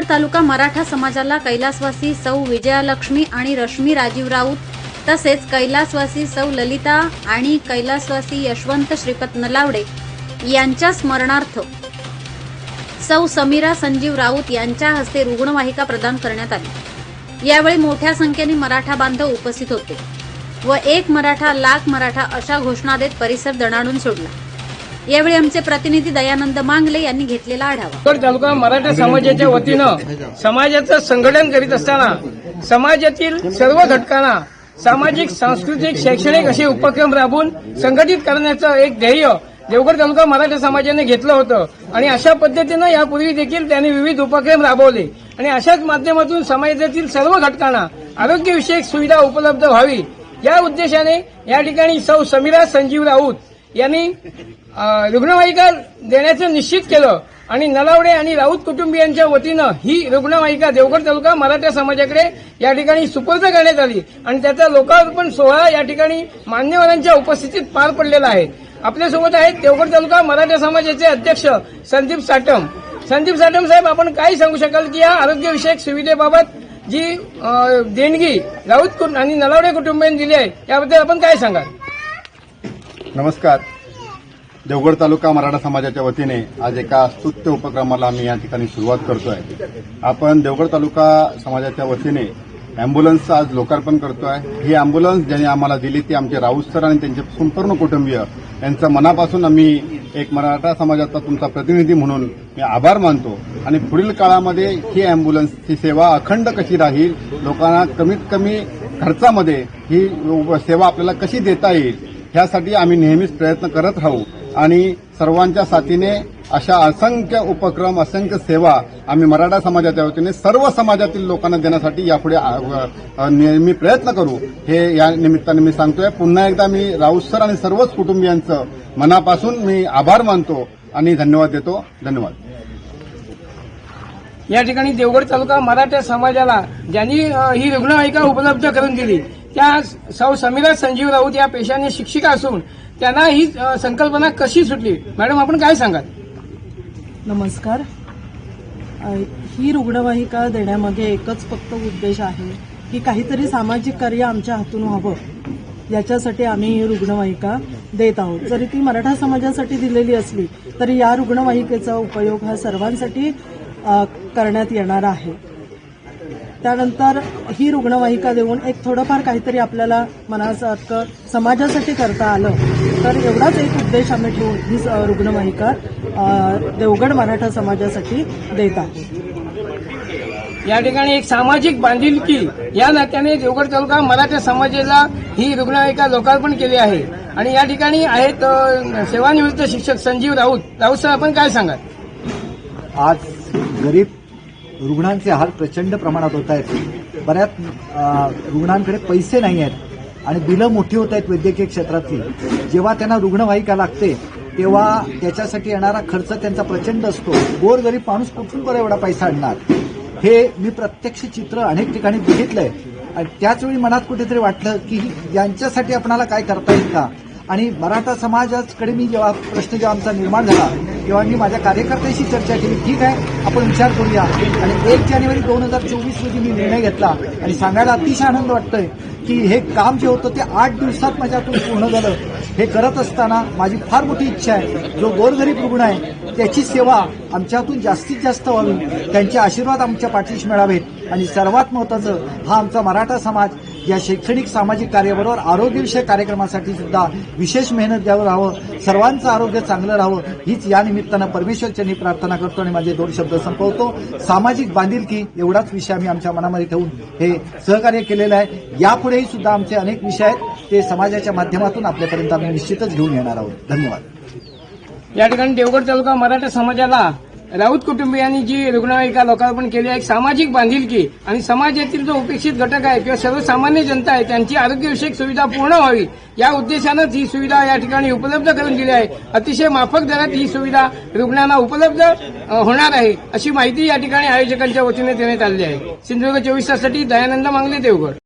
देवगड तालुका मराठा समाजाला कैलासवासी सौ विजयालक्ष्मी आणि रश्मी राजीव राऊत तसेच कैलासवासी सौ ललिता आणि कैलासवासी यशवंत श्रीपत नलावडे यांच्या स्मरणार्थ सौ समीरा संजीव राऊत यांच्या हस्ते रुग्णवाहिका प्रदान करण्यात आली. यावेळी मोठ्या संख्येने मराठा बांधव उपस्थित होते व एक मराठा लाख मराठा अशा घोषणा देत परिसर दणाणून सोडला. यावेळी आमचे प्रतिनिधी दयानंद मांगले यांनी घेतलेला आढावा. तालुका मराठा समाजाच्या वतीनं समाजाचं संघटन करीत असताना समाजातील सर्व घटकांना सामाजिक सांस्कृतिक शैक्षणिक असे उपक्रम राबवून संघटित करण्याचं एक ध्येय देवगड तालुका मराठा समाजाने घेतलं होतं. आणि अशा पद्धतीनं यापूर्वी देखील त्यांनी विविध उपक्रम राबवले. आणि अशाच माध्यमातून समाजातील सर्व घटकांना आरोग्यविषयक सुविधा उपलब्ध व्हावी. या उद्देशाने या ठिकाणी सौ समीरा संजीव राऊत यांनी रुग्णवाहिका देण्याचं निश्चित केलं आणि नलावडे आणि राऊत कुटुंबियांच्या वतीनं ही रुग्णवाहिका देवगड तालुका मराठा समाजाकडे या ठिकाणी सुपूर्द करण्यात आली आणि त्याचा लोकार्पण सोहळा या ठिकाणी मान्यवरांच्या उपस्थितीत पार पडलेला आहे. आपल्यासोबत आहेत देवगड तालुका मराठा समाजाचे अध्यक्ष संदीप साटम संदीप साटम साहेब आपण काय सांगू शकाल की या आरोग्यविषयक सुविधेबाबत जी देणगी राऊत आणि नलावडे कुटुंबियांनी दिली आहे याबद्दल आपण काय सांगाल? नमस्कार. देवगड तालुका मराठा समाजाच्या वतीने आज एका स्तुत्य उपक्रमाला आम्ही या ठिकाणी सुरुवात करतो आहे आपण देवगड तालुका समाजाच्या वतीने अँब्युलन्सचं आज लोकार्पण करतो आहे ही अँब्युलन्स ज्यांनी आम्हाला दिली ती आमचे राऊत सर आणि त्यांचे संपूर्ण कुटुंबीय यांचं मनापासून आम्ही एक मराठा समाजाचा तुमचा प्रतिनिधी म्हणून मी आभार मानतो. आणि पुढील काळामध्ये ही अँब्युलन्सची सेवा अखंड कशी राहील लोकांना कमीत कमी खर्चामध्ये ही सेवा आपल्याला कशी देता येईल ह्यासाठी आम्ही नेहमीच प्रयत्न करत राहू. आणि सर्वांच्या साथीने अशा असंख्य उपक्रम असंख्य सेवा आम्ही मराठा समाजाच्या वतीने सर्व समाजातील लोकांना देण्यासाठी यापुढे नेहमी प्रयत्न करू. हे या निमित्ताने मी सांगतोय. पुन्हा एकदा मी राऊत सर आणि सर्वच कुटुंबियांचं मनापासून मी आभार मानतो आणि धन्यवाद देतो. धन्यवाद. या ठिकाणी देवगड तालुका मराठा समाजाला ज्यांनी ही ही रुग्णवाहिका उपलब्ध करून दिली त्या सौ समीरा संजीव राऊत या पेशाने शिक्षिका असून त्यांना ही संकल्पना कशी सुटली? मॅडम आपण काय सांगाल? नमस्कार. ही रुग्णवाहिका देण्यामागे एकच फक्त उद्देश आहे की काहीतरी सामाजिक कार्य आमच्या हातून व्हावं. याच्यासाठी आम्ही ही रुग्णवाहिका देत आहोत. जरी ती मराठा समाजासाठी दिलेली असली तरी या रुग्णवाहिकेचा उपयोग हा सर्वांसाठी करण्यात येणार आहे. त्यानंतर ही रुग्णवाहिका देऊन एक थोडंफार काहीतरी आपल्याला मनासारखं समाजासाठी करता आलं. तर एवढाच एक उद्देश आम्ही ठेवून ही स- रुग्णवाहिका देवगड मराठा समाजासाठी देत आहोत. या ठिकाणी एक सामाजिक बांधिलकी या नात्याने देवगड तालुका मराठा समाजाला ही रुग्णवाहिका लोकार्पण केली आहे. आणि या ठिकाणी आहेत सेवानिवृत्त शिक्षक संजीव राऊत. राऊत सर आपण काय सांगाल? आज गरीब रुग्णांचे हाल प्रचंड प्रमाणात होत आहेत. बऱ्याच रुग्णांकडे पैसे नाही आहेत आणि बिलं मोठी होत आहेत वैद्यकीय क्षेत्रातली. जेव्हा त्यांना रुग्णवाहिका लागते तेव्हा त्याच्यासाठी येणारा खर्च त्यांचा प्रचंड असतो. गोरगरीब माणूस कुठून बरं एवढा पैसा आणणार? हे मी प्रत्यक्ष चित्र अनेक ठिकाणी बघितलंय. आणि त्याचवेळी मनात कुठेतरी वाटलं की यांच्यासाठी आपणाला काय करता येईल का? आणि मराठा समाजाकडे मी जेव्हा प्रश्न जेव्हा आमचा निर्माण झाला किंवा मी माझ्या कार्यकर्त्याशी चर्चा केली ठीक आहे आपण विचार करूया. आणि एक जानेवारी दोन हजार चोवीस रोजी मी निर्णय घेतला आणि सांगायला अतिशय आनंद वाटतोय की हे काम जे होतं ते आठ दिवसात माझ्यातून पूर्ण झालं. हे करत असताना माझी फार मोठी इच्छा आहे. जो गोरगरीब रुग्ण आहे त्याची सेवा आमच्यातून जास्तीत जास्त व्हावी. त्यांचे आशीर्वाद आमच्या पाठीशी मिळावेत. आणि सर्वात महत्वाचं हा आमचा मराठा समाज या शैक्षणिक सामाजिक कार्याबरोबर आरोग्यविषयक कार्यक्रमासाठी सुद्धा विशेष मेहनत द्यावं राहावं. सर्वांचं आरोग्य चांगलं राहावं. हीच या निमित्तानं परमेश्वरच्यांनी प्रार्थना करतो आणि माझे दोन शब्द संपवतो. सामाजिक बांधिलकी एवढाच विषय आम्ही आमच्या मनामध्ये ठेवून हे सहकार्य केलेलं आहे. यापुढेही सुद्धा आमचे अनेक विषय आहेत. ते समाजाच्या माध्यमातून आपल्यापर्यंत आम्ही निश्चितच घेऊन येणार आहोत. धन्यवाद. या ठिकाणी देवगड तालुका मराठा समाजाला राऊत कुटुंबियांनी जी रुग्णवाहिका लोकार्पण केली आहे एक सामाजिक बांधिलकी आणि समाजातील जो उपेक्षित घटक आहे किंवा सर्वसामान्य जनता आहे त्यांची आरोग्यविषयक सुविधा पूर्ण व्हावी या उद्देशानंच ही सुविधा या ठिकाणी उपलब्ध करून दिली आहे. अतिशय माफक दरात ही सुविधा रुग्णांना उपलब्ध होणार आहे अशी माहिती या ठिकाणी आयोजकांच्या वतीने देण्यात आली आहे. सिंधुदुर्ग चोवीस ताससाठी दयानंद मांगले देवगड